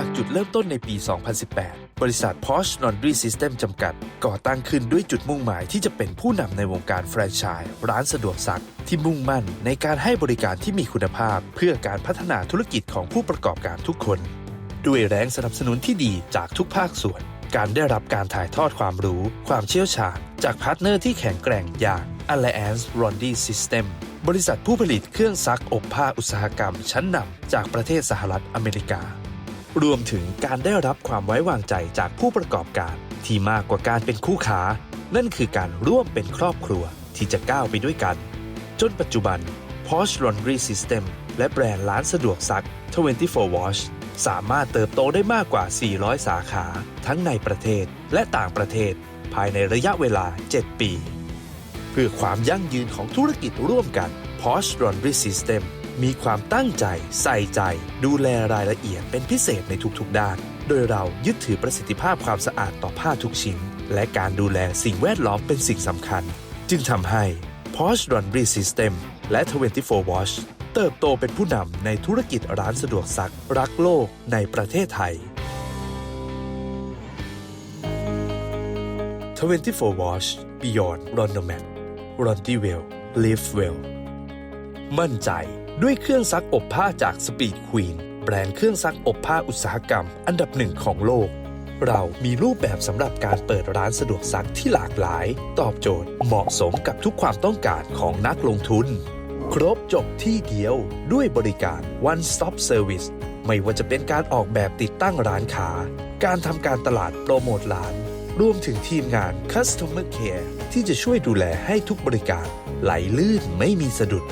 จากจุดเริ่มต้นในปี 2018 บริษัท Porsche Laundry System จำกัด ก่อตั้งขึ้นด้วยจุดมุ่งหมายที่จะเป็นผู้นำในวงการแฟรนไชส์ร้านสะดวกซักที่มุ่งมั่นในการให้บริการที่มีคุณภาพ เพื่อการพัฒนาธุรกิจของผู้ประกอบการทุกคน ด้วยแรงสนับสนุนที่ดีจากทุกภาคส่วน การได้รับการถ่ายทอดความรู้ ความเชี่ยวชาญ จากพาร์ทเนอร์ที่แข็งแกร่งอย่าง Alliance Laundry System บริษัทผู้ผลิตเครื่องซักอบผ้าอุตสาหกรรมชั้นนำจากประเทศสหรัฐอเมริกา รวมถึงการได้รับความไว้วางใจจากผู้ประกอบการ ที่มากกว่าการเป็นคู่ค้า นั่นคือการร่วมเป็นครอบครัวที่จะก้าวไปด้วยกัน จนปัจจุบัน Porsche Laundry System และแบรนด์ร้านสะดวกซัก 24 Wash สามารถเติบโตได้มากกว่า 400 สาขา ทั้งในประเทศและต่างประเทศ ภายในระยะเวลา 7 ปี เพื่อความยั่งยืนของธุรกิจร่วมกัน Porsche Laundry System มีความตั้งใจใส่ใจ ดูแลรายละเอียดเป็นพิเศษในทุกๆ ด้าน โดยเรายึดถือประสิทธิภาพความสะอาดต่อผ้าทุกชิ้น และการดูแลสิ่งแวดล้อมเป็นสิ่งสำคัญ จึงทำให้ Porsche Laundry System และ 24 Wash เติบโตเป็นผู้นำในธุรกิจร้านสะดวกซัก รักโลกในประเทศไทย 24 Wash Beyond Laundromat Laundry Well Live Well มั่นใจ ด้วยเครื่องซักอบผ้าจาก Speed Queen แบรนด์เครื่องซักอบผ้าอุตสาหกรรม อันดับหนึ่งของโลก เรามีรูปแบบสำหรับการเปิดร้านสะดวกซักที่หลากหลาย ตอบโจทย์เหมาะสมกับทุกความต้องการของนักลงทุน ครบจบที่เดียวด้วยบริการ One Stop Service ไม่ว่าจะเป็นการออกแบบติดตั้งร้านค้า การทำการตลาดโปรโมทร้าน รวมถึงทีมงาน Customer Care ที่จะช่วยดูแลให้ทุกบริการไหลลื่นไม่มีสะดุด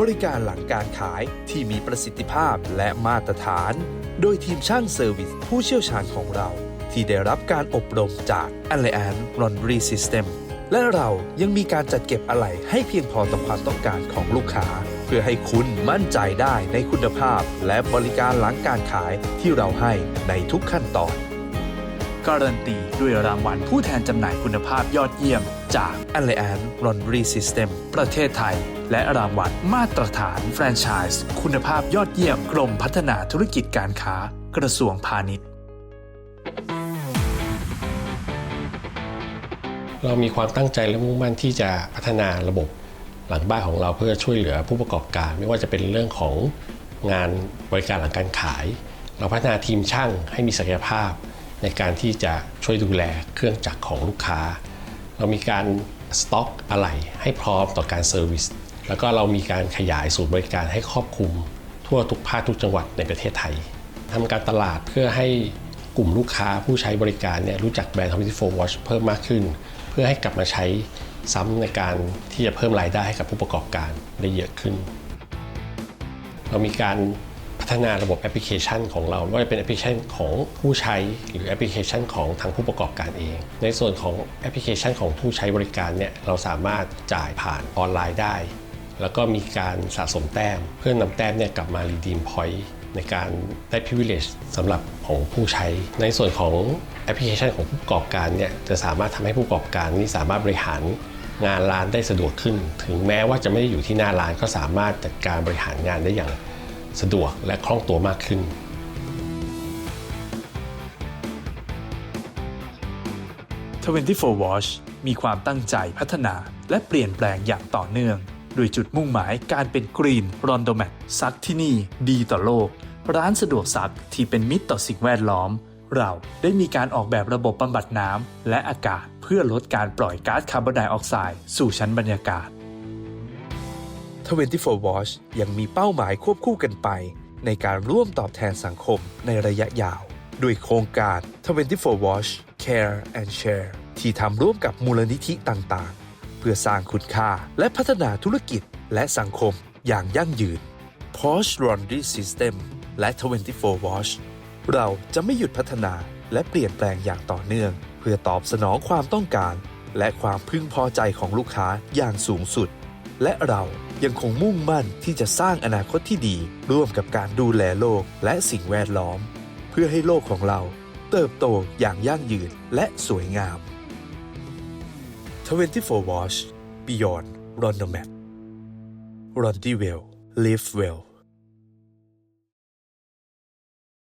บริการหลังการขายที่มีประสิทธิภาพและมาตรฐาน โดยทีมช่างเซอร์วิสผู้เชี่ยวชาญของเรา ที่ได้รับการอบรมจาก Alliance Laundry System และเรายังมีการจัดเก็บอะไหล่ให้เพียงพอต่อความต้องการของลูกค้า เพื่อให้คุณมั่นใจได้ในคุณภาพ และบริการหลังการขายที่เราให้ในทุกขั้นตอน การันตีด้วยรางวัลผู้แทนจำหน่ายคุณภาพยอดเยี่ยม จาก Alliance Laundry System ประเทศไทย และรางวัลมาตรฐานแฟรนไชส์คุณภาพยอดเยี่ยมกรมพัฒนาธุรกิจการค้า กระทรวงพาณิชย์ เรามีความตั้งใจและมุ่งมั่นที่จะพัฒนาระบบหลังบ้านของเราเพื่อช่วยเหลือผู้ประกอบการ ไม่ว่าจะเป็นเรื่องของงานบริการหลังการขาย เราพัฒนาทีมช่างให้มีศักยภาพ ในการที่จะช่วยดูแลเครื่องจักรของลูกค้า เรามีการสต็อกอะไหล่ให้พร้อมต่อการเซอร์วิสแล้วก็เรามีการขยายศูนย์บริการให้ครอบคลุม ทั่วทุกภาคทุกจังหวัดในประเทศไทยทำการตลาดเพื่อให้กลุ่มลูกค้าผู้ใช้บริการเนี่ยรู้จักแบรนด์ 24 Watch เพิ่มมากขึ้น เพื่อให้กลับมาใช้ซ้ำในการที่จะเพิ่มรายได้ให้กับผู้ประกอบการได้เยอะขึ้น เรามีการ ฒนาระบบแอปพลิเคชันของเราไม่ว่าจะเป็นแอปพลิเคชันของผู้ใช้ หรือแอปพลิเคชันของทางผู้ประกอบการเอง ในส่วนของแอปพลิเคชันของผู้ใช้บริการเนี่ยเราสามารถจ่ายผ่านออนไลน์ได้ แล้วก็มีการสะสมแต้ม เพื่อนำแต้มเนี่ยกลับมา redeem point ในการได้ privilege สำหรับของผู้ใช้ ในส่วนของแอปพลิเคชันของผู้ประกอบการเนี่ยจะสามารถทำให้ผู้ประกอบการนี่สามารถบริหารงานร้านได้สะดวกขึ้น ถึงแม้ว่าจะไม่ได้อยู่ที่หน้าร้านก็สามารถจัดการบริหารงานได้อย่าง สะดวกและคล่องตัวมากขึ้น24 Watch มีความตั้งใจพัฒนาและเปลี่ยนแปลงอย่างต่อเนื่อง โดยจุดมุ่งหมายการเป็นกรีนรอนโดแม t ซักที่นี่ดีต่อโลก ร้านสะดวกซักที่เป็นมิตรต่อสิ่งแวดล้อม เราได้มีการออกแบบระบบบำบัดน้ำและอากาศเพื่อลดการปล่อยก๊าซคาร์บอนไดออกไซด์สู่ชั้นบรรยากาศ 24 Watch ยังมีเป้าหมายควบคู่กันไป ในการร่วมตอบแทนสังคมในระยะยาว ด้วยโครงการ 24 Watch Care and Share ที่ทำร่วมกับมูลนิธิต่างๆ เพื่อสร้างคุณค่าและพัฒนาธุรกิจและสังคมอย่างยั่งยืน Porsche Laundry System และ 24 Watch เราจะไม่หยุดพัฒนาและเปลี่ยนแปลงอย่างต่อเนื่อง เพื่อตอบสนองความต้องการ และความพึงพอใจของลูกค้าอย่างสูงสุด และเรา ยังคงมุ่งมั่นที่จะสร้างอนาคตที่ดี ร่วมกับการดูแลโลกและสิ่งแวดล้อม เพื่อให้โลกของเราเติบโตอย่างยั่งยืนและสวยงาม 24 Watch Beyond Rondomat Run Well Live Well